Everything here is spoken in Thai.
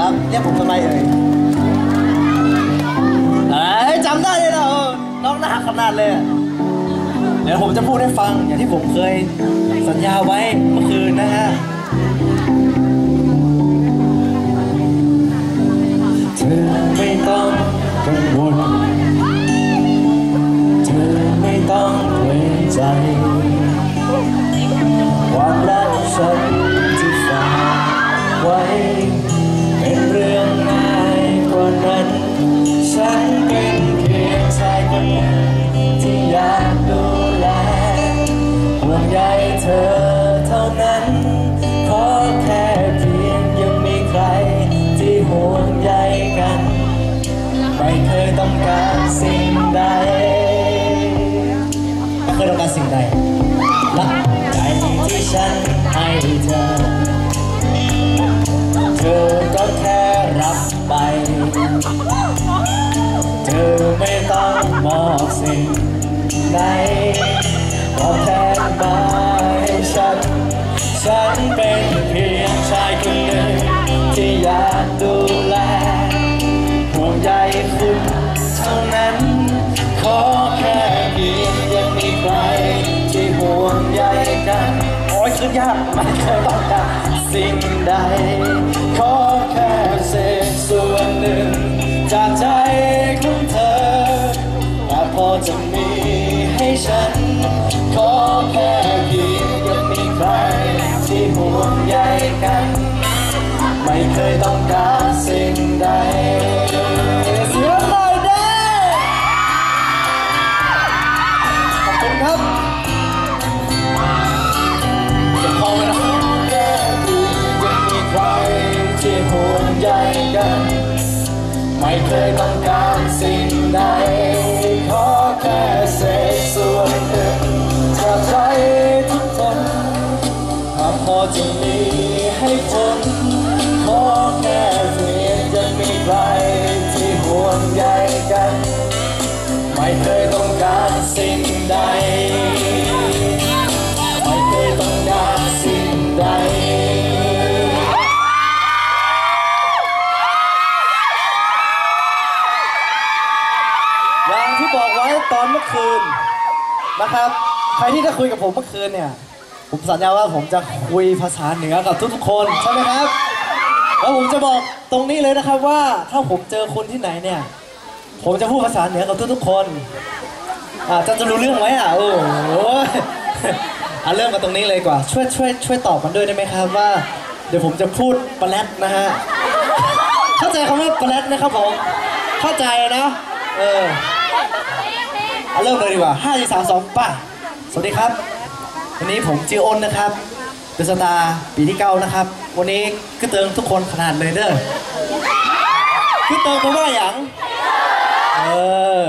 ครับเรียกผมทำไมเอ่ยเอ้ยจำได้เลยเออน้องหน้าขนาดเลย เดี๋ยวผมจะพูดให้ฟังอย่างที่ผมเคยสัญญาไว้เมื่อคืนนะฮะ เคยต้รักใจที่ฉันให้เธอ เธอก็แค่รับไป เธอไม่ต้องมอบสิ่งใดตอแทนมาให้ฉัน ฉันเป็นเพียงชายคนหนึ่งที่อยากดูากไม่เคยต้องการสิ่งใด ขอแค่เศษส่วนหนึ่ง จากใจของเธอแต่พอจะมีให้ฉัน ขอแค่เพียงยังมีใคร ที่ห่วงใยกัน ไม่เคยต้องการสิ่งใด กัน ไม่เคยต้องการสิ่งใดขอแค่เศษส่วนหนึ่งจากใจทุกคนหากพอจะมีให้ผลขอแค่เพียงจะมีใครที่ห่วงใยกัน ไม่เคยต้องการสิ่ง ตอนเมื่อคืนนะครับ ใครที่ได้คุยกับผมเมื่อคืนเนี่ย ผมสัญญาว่าผมจะคุยภาษาเหนือกับทุกๆคนใช่ไหมครับ แล้วผมจะบอกตรงนี้เลยนะครับว่าถ้าผมเจอคนที่ไหนเนี่ย ผมจะพูดภาษาเหนือกับทุกๆคนอ่าจะจะรู้เรื่องไหมอะโอ้โหอะเริ่มกันตรงนี้เลยกว่า ช่วยช่วยช่วยตอบกันด้วยได้ไหมครับว่า เดี๋ยวผมจะพูดปลาแรดนะฮะ เข้าใจคำว่าปลาแรดนะครับผม เข้าใจนะ เออเอาเริ่มเลยดีกว่าห้าสี่สามสองป่ะสวัสดีครับ วันนี้ผมจิออนนะครับ เป็นสตาร์ปีที่เก้านะครับ วันนี้ก็เติมทุกคนขนาดเลยเด้อคือเติมเพราะว่าอย่างเออ